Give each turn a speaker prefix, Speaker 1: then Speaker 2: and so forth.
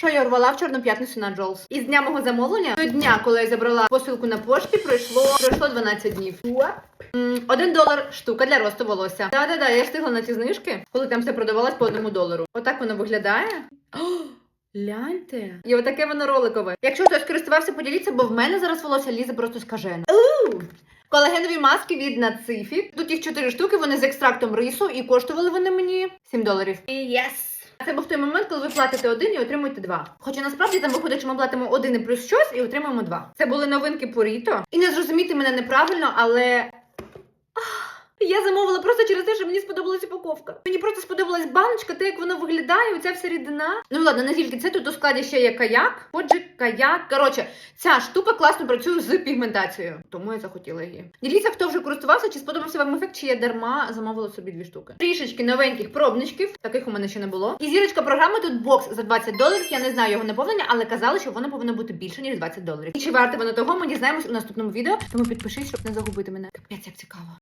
Speaker 1: що я урвала в чорну п'ятницю на Джолс. Із дня мого замовлення до дня, коли я забрала посилку на пошті, пройшло пройшло 12 днів. Один долар штука для росту волосся. Да-да-да, я встигла на ці знижки, коли там все продавалось по одному долару. Отак воно виглядає. Гляньте. І отаке воно роликове. Якщо хтось користувався, поділіться, бо в мене зараз волосся лізе просто скажено. Колагенові маски від Нацифі. Тут їх 4 штуки, вони з екстрактом рису, і коштували вони мені 7 доларів. І єс! Це був той момент, коли ви платите один і отримуєте два. Хоча насправді там виходить, що ми платимо один і плюс щось і отримуємо два. Це були новинки Поріто. І не зрозуміти мене неправильно, але. Я замовила просто через те, що мені сподобалась упаковка. Мені просто сподобалась баночка, те, як воно виглядає, оця вся рідина. Ну ладно, не тільки це тут у складі ще є каяк, поджик, каяк. Коротше, ця штука класно працює з пігментацією, тому я захотіла її. Діліться, хто вже користувався, чи сподобався вам ефект, чи я дарма замовила собі дві штуки. Трішечки новеньких пробничків, таких у мене ще не було. І зірочка програми тут бокс за 20 доларів. Я не знаю його наповнення, але казали, що воно повинно бути більше ніж 20 доларів. І чи варте воно того, ми дізнаємось у наступному відео. Тому підпишись, щоб не загубити мене. Капець, як цікаво.